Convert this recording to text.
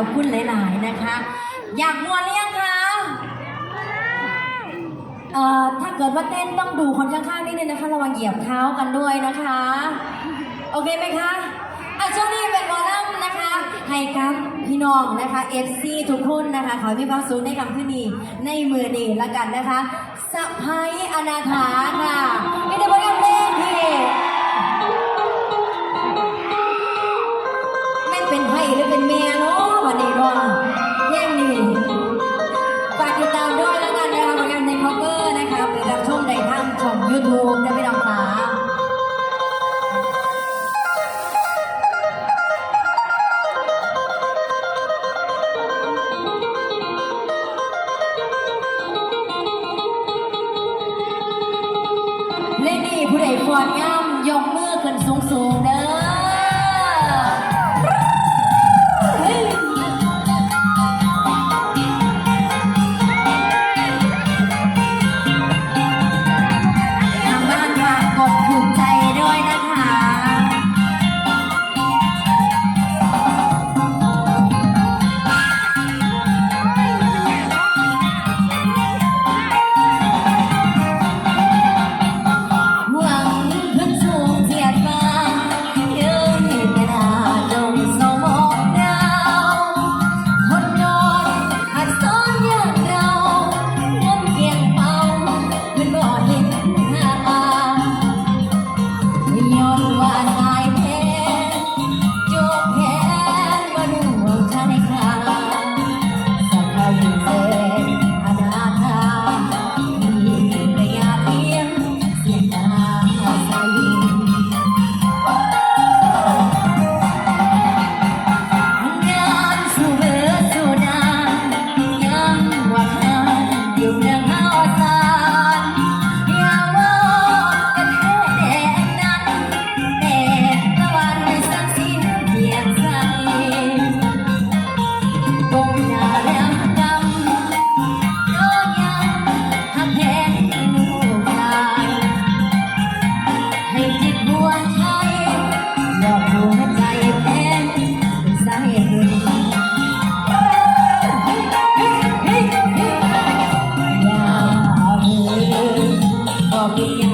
ราพูณหลาย ๆ นะคะ อยากมวนหรือยังคะเอ่อถ้าเกิดว่าเต้นต้องดูคนข้างๆนิดนึงนะคะ ระวังเหยียบเท้ากันด้วยนะคะ โอเคไหมคะอะช่วงนี้เป็นวอลลัมนะคะ ให้กับพี่น้องนะคะเอฟซีทุกคนนะคะ ขอให้มีความสุขในคำขึ้นนี้ในมือนี้ละกันนะคะสะพายอนาถาค่ะไม่ได้วอลลันเล่นทีไม่เป็นไพ่หรือเป็นเมียเนาะ วันนี้รอเพลงดีฝากติดตามด้วยแล้วกันนะคะกันในคอปเปอร์นะคะหรือรับชมในทางช่องยูทูบได้ไม่ต้องขาเล่นนี่ผู้ใดฟอนงามยกมือขึ้นสูง Yeah.